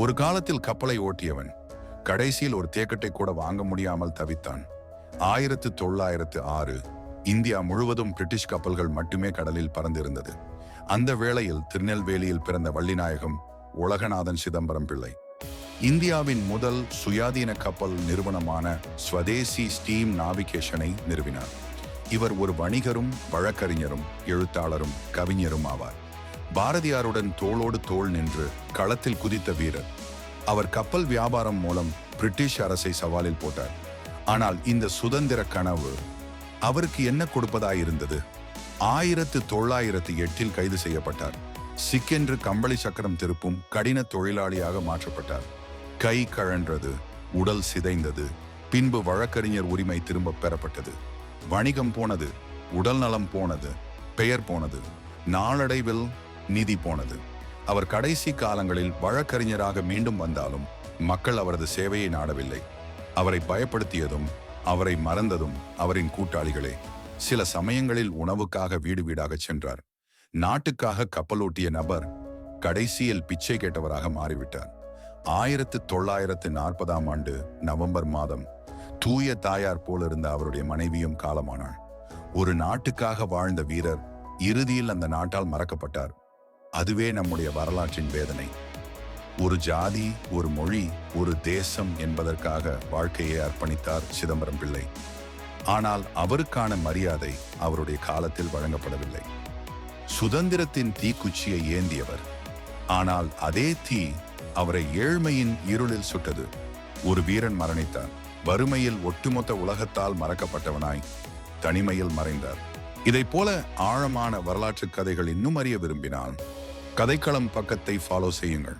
ஒரு காலத்தில் கப்பலை ஓட்டியவன் கடைசியில் ஒரு தேக்கட்டை கூட வாங்க முடியாமல் தவித்தான். ஆயிரத்து தொள்ளாயிரத்து ஆறு இந்தியா முழுவதும் பிரிட்டிஷ் கப்பல்கள் மட்டுமே கடலில் பறந்திருந்தது. அந்த வேளையில் திருநெல்வேலியில் பிறந்த வள்ளிநாயகம் உலகநாதன் சிதம்பரம் பிள்ளை. இந்தியாவின் முதல் சுயாதீன கப்பல் நிறுவனமான ஸ்வதேசி ஸ்டீம் நாவிகேஷனை நிறுவினார். இவர் ஒரு வணிகரும் வழக்கறிஞரும் எழுத்தாளரும் கவிஞரும் ஆவார். பாரதியாருடன் தோளோடு தோள் நின்று களத்தில் குதித்த வீரர். அவர் கப்பல் வியாபாரம் மூலம் பிரிட்டிஷ் அரசை சவாலில் போட்டார். ஆனால் இந்த சுதந்திர கனவு அவருக்கு என்ன கொடுப்பதாயிருந்தது ஆயிரத்து தொள்ளாயிரத்து எட்டில் கைது செய்யப்பட்டார். சிக்கென்று கம்பளி சக்கரம் திருப்பும் கடின தொழிலாளியாக மாற்றப்பட்டார். கை கழன்றது உடல் சிதைந்தது பின்பு வழக்கறிஞர் உரிமை திரும்ப பெறப்பட்டது. வணிகம் போனது உடல் நலம் போனது பெயர் போனது. நாளடைவில் நிதி போனது. அவர் கடைசி காலங்களில் வழக்கறிஞராக மீண்டும் வந்தாலும் மக்கள் அவரது சேவையை நாடவில்லை. அவரை பயப்படுத்தியதும் அவரை மறந்ததும் அவரின் கூட்டாளிகளே சில சமயங்களில் உணவுக்காக வீடு வீடாக சென்றார். நாட்டுக்காக கப்பலோட்டிய நபர் கடைசியில் பிச்சை கேட்டவராக மாறிவிட்டார். ஆயிரத்து தொள்ளாயிரத்து நாற்பதாம் ஆண்டு நவம்பர் மாதம் தூய தாயார் போலிருந்த அவருடைய மனைவியும் காலமானாள். ஒரு நாட்டுக்காக வாழ்ந்த வீரர் இறுதியில் அந்த நாட்டால் மறக்கப்பட்டார். அதுவே நம்முடைய வரலாற்றின் வேதனை. ஒரு ஜாதி ஒரு மொழி ஒரு தேசம் என்பதற்காக வாழ்க்கையை அர்ப்பணித்தார் சிதம்பரம் பிள்ளை. ஆனால் அவருக்கான மரியாதை அவருடைய காலத்தில் வழங்கப்படவில்லை. சுதந்திரத்தின் தீக்குச்சியை ஏந்தியவர். ஆனால் அதே தீ அவரை ஏழ்மையின் இருளில் சுட்டது. ஒரு வீரன் மரணித்தார் வறுமையில் ஒட்டுமொத்த உலகத்தால் மறக்கப்பட்டவனாய் தனிமையில் மறைந்தார். இதைப் போல ஆழமான வரலாற்று கதைகள் இன்னும் அறிய விரும்பினால் கதைக்களம் பக்கத்தை ஃபாலோ செய்யுங்கள்.